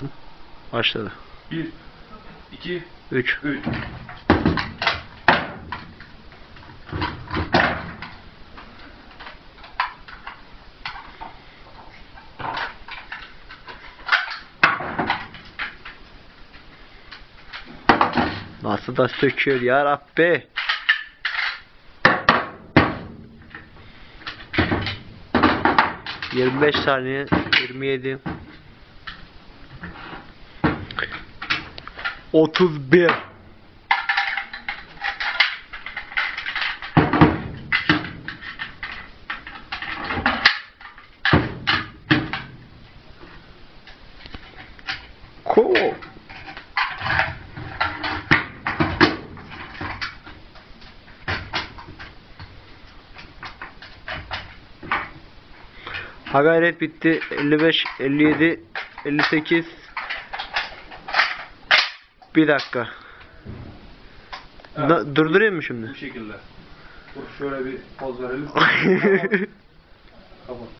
attım. Başladı. 1 2 3. 3 Nasıl da söküyor ya Rabbi. Yirmi beş saniye, yirmi yedi. Otuz bir. Cool. Ha gayret bitti. 55, 57, 58. Bir dakika. Evet. Durdurayım mı şimdi? Bu şekilde. Dur şöyle bir poz verelim. Kapat.